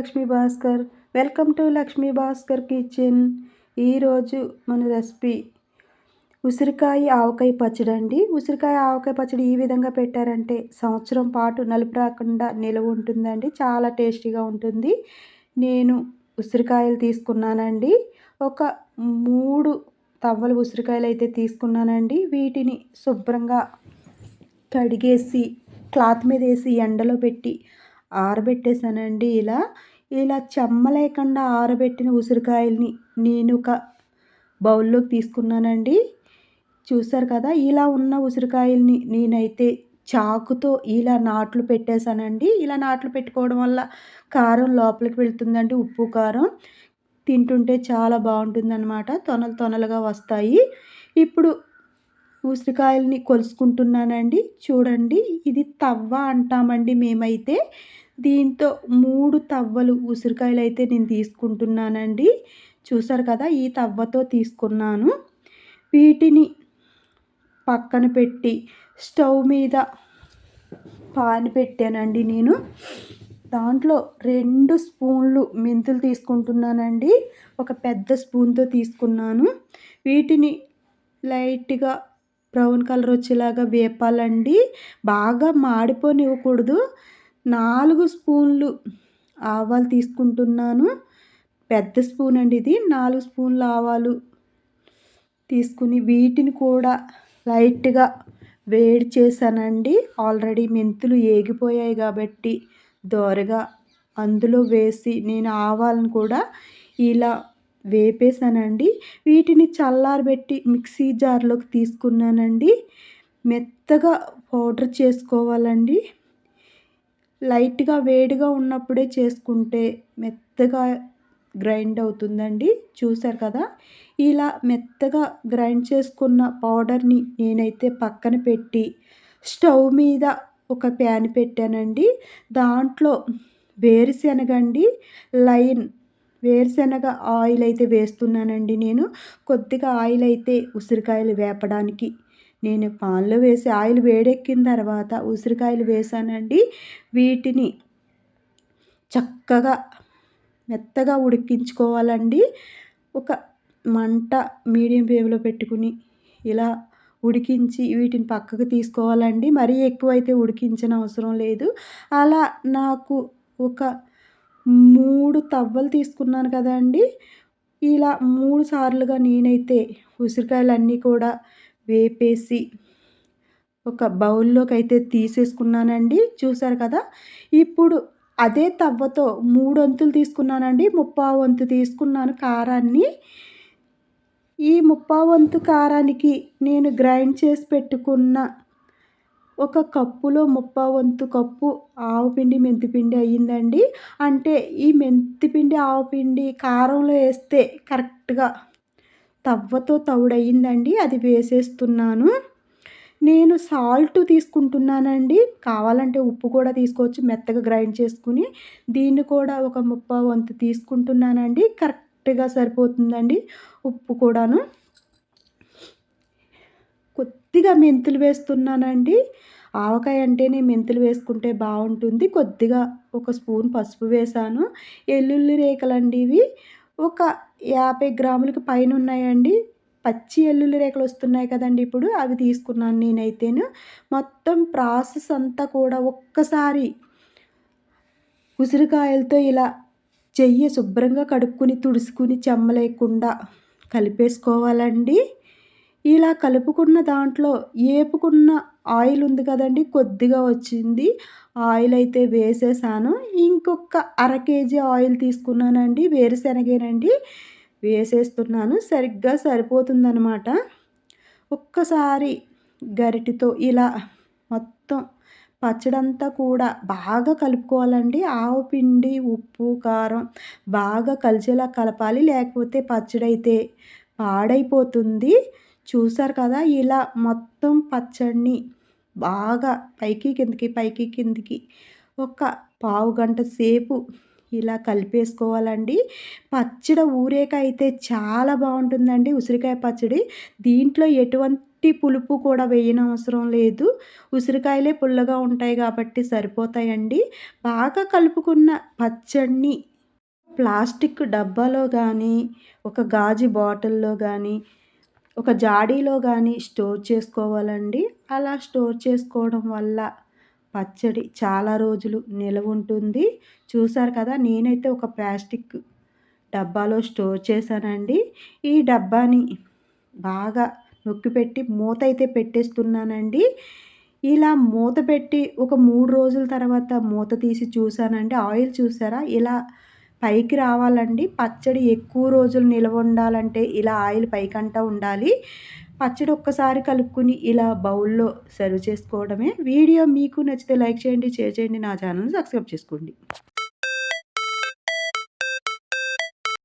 Lakshmi Bhaskar. Welcome to Lakshmi Bhaskar kitchen. ఈరోజు మన recipe ఉసిరికాయ ఆవకాయ పచ్చడి అండి. ఉసిరికాయ ఆవకాయ పచ్చడి ఈ విధంగా పెట్టారంటే సంవత్సరం పాటు నలుపు రాకుండా నిలవ ఉంటుందండి. చాలా టేస్టీగా ఉంటుంది. నేను ఉసిరికాయలు తీసుకున్నానండి. ఒక మూడు తవ్వలు ఉసిరికాయలు అయితే తీసుకున్నానండి. వీటిని శుభ్రంగా కడిగేసి క్లాత్ మీద వేసి ఎండలో పెట్టి ఆరబెట్టేసానండి ఇలా. ఇలా చెమ్మ లేకుండా ఆరబెట్టిన ఉసిరికాయల్ని నేను ఒక బౌల్లోకి తీసుకున్నానండి. చూసారు కదా ఇలా ఉన్న ఉసిరికాయల్ని నేనైతే చాకుతో ఇలా నాట్లు పెట్టేశానండి. ఇలా నాట్లు పెట్టుకోవడం వల్ల కారం లోపలికి వెళ్తుందండి ఉప్పు కారం. తింటుంటే చాలా బాగుంటుందన్నమాట తొనలు తొనలుగా వస్తాయి. ఇప్పుడు ఉసిరికాయలని కొలుసుకుంటున్నానండి. చూడండి ఇది తవ్వ అంటామండి మేమైతే. దీంతో మూడు తవ్వలు ఉసిరికాయలు అయితే నేను తీసుకుంటున్నానండి. చూసారు కదా ఈ తవ్వతో తీసుకున్నాను. వీటిని పక్కన పెట్టి స్టవ్ మీద పాన్ పెట్టానండి నేను. దాంట్లో రెండు స్పూన్లు మెంతులు తీసుకుంటున్నానండి. ఒక పెద్ద స్పూన్తో తీసుకున్నాను. వీటిని లైట్గా బ్రౌన్ కలర్ వచ్చేలాగా వేపాలండి. బాగా మాడిపోనివ్వకూడదు. నాలుగు స్పూన్లు ఆవాలు తీసుకుంటున్నాను. పెద్ద స్పూన్ అండి ఇది. నాలుగు స్పూన్ల ఆవాలు తీసుకుని వీటిని కూడా లైట్గా వేడి చేశానండి. ఆల్రెడీ మెంతులు ఏగిపోయాయి కాబట్టి దోరగా అందులో వేసి నేను ఆవాలను కూడా ఇలా వేపేసానండి వీటిని చల్లారబెట్టి మిక్సీ జార్లోకి తీసుకున్నానండి. మెత్తగా పౌడర్ చేసుకోవాలండి. లైట్గా వేడిగా ఉన్నప్పుడే చేసుకుంటే మెత్తగా గ్రైండ్ అవుతుందండి. చూసారు కదా? ఇలా మెత్తగా గ్రైండ్ చేసుకున్న పౌడర్ని నేనైతే పక్కన పెట్టి స్టవ్ మీద ఒక ప్యాన్ పెట్టానండి. దాంట్లో వేరుశనగ అండి లైన్ వేరుశనగ ఆయిల్ అయితే వేస్తున్నానండి నేను. కొద్దిగా ఆయిల్ అయితే ఉసిరికాయలు వేపడానికి. నేను పాన్లో వేసి ఆయిల్ వేడెక్కిన తర్వాత ఉసిరికాయలు వేసానండి. వీటిని చక్కగా మెత్తగా ఉడికించుకోవాలండి. ఒక మంట మీడియం ఫ్లేమ్లో పెట్టుకుని ఇలా ఉడికించి వీటిని పక్కకు తీసుకోవాలండి. మరీ ఎక్కువైతే ఉడికించిన అవసరం లేదు. అలా నాకు ఒక మూడు తవ్వలు తీసుకున్నాను కదండి ఇలా మూడు సార్లుగా నేనైతే ఉసిరికాయలన్నీ కూడా వేపేసి ఒక బౌల్లోకి అయితే తీసేసుకున్నానండి. చూసారు కదా? ఇప్పుడు అదే తవ్వతో మూడు వంతులు తీసుకున్నానండి. ముప్పా వంతు తీసుకున్నాను కారాన్ని. ఈ ముప్పా వంతు కారానికి నేను గ్రైండ్ చేసి పెట్టుకున్న ఒక కప్పులో ముప్పా వంతు కప్పు ఆవుపిండి మెంతిపిండి అయ్యిందండి. అంటే ఈ మెంతిపిండి ఆవుపిండి కారంలో వేస్తే కరెక్ట్గా తవ్వతో తవుడయ్యిందండి. అది వేసేస్తున్నాను. నేను సాల్ట్ తీసుకుంటున్నానండి. కావాలంటే ఉప్పు కూడా తీసుకోవచ్చు మెత్తగా గ్రైండ్ చేసుకుని. దీన్ని కూడా ఒక ముప్ప వంతు తీసుకుంటున్నానండి. కరెక్ట్గా సరిపోతుందండి ఉప్పు కూడాను. కొద్దిగా మెంతులు వేస్తున్నానండి. ఆవకాయ అంటేనే మెంతులు వేసుకుంటే బాగుంటుంది. కొద్దిగా ఒక స్పూన్ పసుపు వేసాను. ఎల్లుల్లి రేఖలండి ఇవి. ఒక యాభై గ్రాములకు పైన ఉన్నాయండి. పచ్చి ఎల్లుల్లి రేఖలు వస్తున్నాయి కదండి ఇప్పుడు. అవి తీసుకున్నాను నేనైతేను. మొత్తం ప్రాసెస్ అంతా కూడా ఒక్కసారి ఉసిరికాయలతో ఇలా చెయ్యి శుభ్రంగా కడుక్కుని తుడుచుకుని చెమ్మలేకుండా కలిపేసుకోవాలండి. ఇలా కలుపుకున్న దాంట్లో ఏపుకున్న ఆయిల్ ఉంది కదండి కొద్దిగా వచ్చింది. ఆయిల్ అయితే వేసేసాను. ఇంకొక అర కేజీ ఆయిల్ తీసుకున్నానండి వేరుశనగేనండి. వేసేస్తున్నాను సరిగ్గా సరిపోతుందనమాట. ఒక్కసారి గరిటితో ఇలా మొత్తం పచ్చడంతా కూడా బాగా కలుపుకోవాలండి. ఆవు పిండి ఉప్పు కారం బాగా కలిసేలా కలపాలి. లేకపోతే పచ్చడి అయితే పాడైపోతుంది. చూసారు కదా ఇలా మొత్తం పచ్చడిని బాగా పైకి కిందకి పైకి కిందికి ఒక పావు గంట సేపు ఇలా కలిపేసుకోవాలండి. పచ్చడి ఊరేక అయితే చాలా బాగుంటుందండి ఉసిరికాయ పచ్చడి. దీంట్లో ఎటువంటి పులుపు కూడా వేయనవసరం లేదు. ఉసిరికాయలే పుల్లగా ఉంటాయి కాబట్టి సరిపోతాయండి. బాగా కలుపుకున్న పచ్చడిని ప్లాస్టిక్ డబ్బాలో కానీ ఒక గాజు బాటిల్‌లో కానీ ఒక జాడీలో కానీ స్టోర్ చేసుకోవాలండి. అలా స్టోర్ చేసుకోవడం వల్ల పచ్చడి చాలా రోజులు నిలవుంటుంది. చూసారు కదా! నేనైతే ఒక ప్లాస్టిక్ డబ్బాలో స్టోర్ చేశానండి. ఈ డబ్బాని బాగా నొక్కిపెట్టి మూత అయితే పెట్టేస్తున్నానండి. ఇలా మూత పెట్టి ఒక మూడు రోజుల తర్వాత మూత తీసి చూసానండి. ఆయిల్ చూసారా? ఇలా పైకి రావాలండి. పచ్చడి ఎక్కువ రోజులు నిల్వ ఉండాలంటే ఇలా ఆయిల్ పైకంటా ఉండాలి. పచ్చడి ఒక్కసారి కలుపుకొని ఇలా బౌల్‌లో సర్వ్ చేసుకోవడమే. వీడియో మీకు నచ్చితే లైక్ చేయండి, షేర్ చేయండి. నా ఛానల్‌ని సబ్స్క్రైబ్ చేసుకోండి.